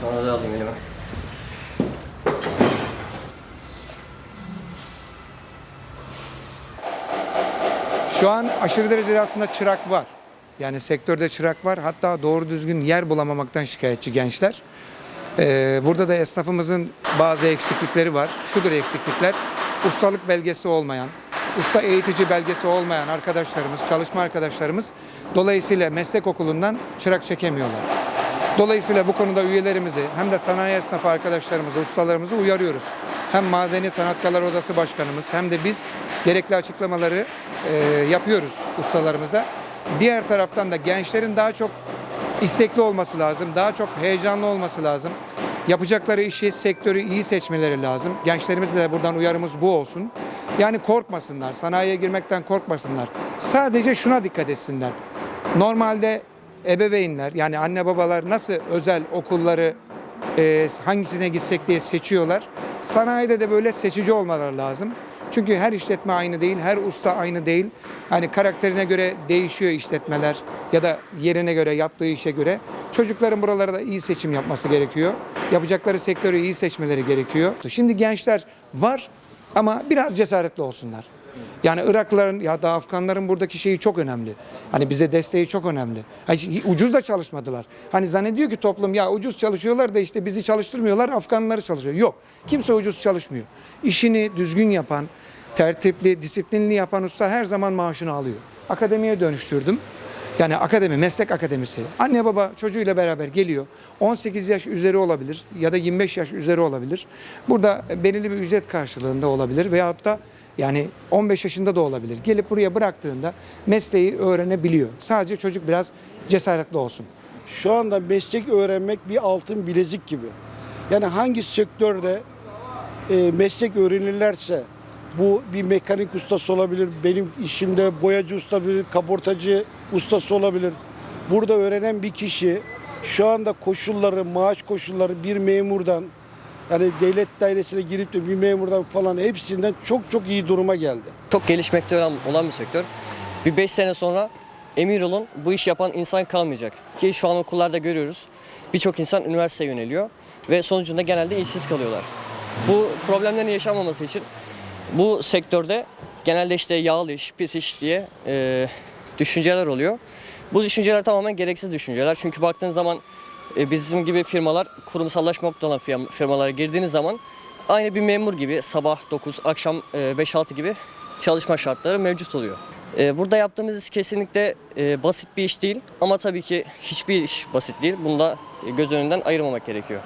Sonra da alayım elime. Şu an aşırı derecede aslında çırak var. Yani sektörde çırak var. Hatta doğru düzgün yer bulamamaktan şikayetçi gençler. Ee, burada da esnafımızın bazı eksiklikleri var. Şudur eksiklikler. Ustalık belgesi olmayan, usta eğitici belgesi olmayan arkadaşlarımız, çalışma arkadaşlarımız dolayısıyla meslek okulundan çırak çekemiyorlar. Dolayısıyla bu konuda üyelerimizi hem de sanayi esnafı arkadaşlarımızı, ustalarımızı uyarıyoruz. Hem Madeni Sanatkarlar Odası Başkanımız hem de biz gerekli açıklamaları e, yapıyoruz ustalarımıza. Diğer taraftan da gençlerin daha çok istekli olması lazım, daha çok heyecanlı olması lazım. Yapacakları işi, sektörü iyi seçmeleri lazım. Gençlerimize de buradan uyarımız bu olsun. Yani korkmasınlar, sanayiye girmekten korkmasınlar. Sadece şuna dikkat etsinler. Normalde ebeveynler yani anne babalar nasıl özel okulları e, hangisine gitsek diye seçiyorlar. Sanayide de böyle seçici olmaları lazım. Çünkü her işletme aynı değil, her usta aynı değil. Hani karakterine göre değişiyor işletmeler ya da yerine göre, yaptığı işe göre. Çocukların buralarda iyi seçim yapması gerekiyor. Yapacakları sektörü iyi seçmeleri gerekiyor. Şimdi gençler var ama biraz cesaretli olsunlar. Yani Iraklıların ya da Afganların buradaki şeyi çok önemli. Hani bize desteği çok önemli. Hani ucuz da çalışmadılar. Hani zannediyor ki toplum ya ucuz çalışıyorlar da işte bizi çalıştırmıyorlar Afganları çalışıyor. Yok. Kimse ucuz çalışmıyor. İşini düzgün yapan, tertipli, disiplinli yapan usta her zaman maaşını alıyor. Akademiye dönüştürdüm. Yani akademi, meslek akademisi. Anne baba çocuğuyla beraber geliyor. 18 yaş üzeri olabilir ya da 25 yaş üzeri olabilir. Burada belirli bir ücret karşılığında olabilir veyahut da yani 15 yaşında da olabilir. Gelip buraya bıraktığında mesleği öğrenebiliyor. Sadece çocuk biraz cesaretli olsun. Şu anda meslek öğrenmek bir altın bilezik gibi. Yani hangi sektörde e, meslek öğrenirlerse bu bir mekanik ustası olabilir, benim işimde boyacı usta olabilir, kaportacı ustası olabilir. Burada öğrenen bir kişi şu anda koşulları, maaş koşulları bir memurdan yani devlet dairesine girip de bir memurdan falan hepsinden çok çok iyi duruma geldi. Çok gelişmekte olan, olan bir sektör. Bir 5 sene sonra emin olun bu iş yapan insan kalmayacak. Ki şu an okullarda görüyoruz. Birçok insan üniversiteye yöneliyor ve sonucunda genelde işsiz kalıyorlar. Bu problemlerin yaşanmaması için bu sektörde genelde işte yağlı iş, pis iş diye e, düşünceler oluyor. Bu düşünceler tamamen gereksiz düşünceler. Çünkü baktığın zaman e, bizim gibi firmalar kurumsallaşmakta olan firm- firmalara girdiğiniz zaman aynı bir memur gibi sabah 9, akşam e, 5-6 gibi çalışma şartları mevcut oluyor. E, Burada yaptığımız iş kesinlikle e, basit bir iş değil ama tabii ki hiçbir iş basit değil. Bunu da e, göz önünden ayırmamak gerekiyor.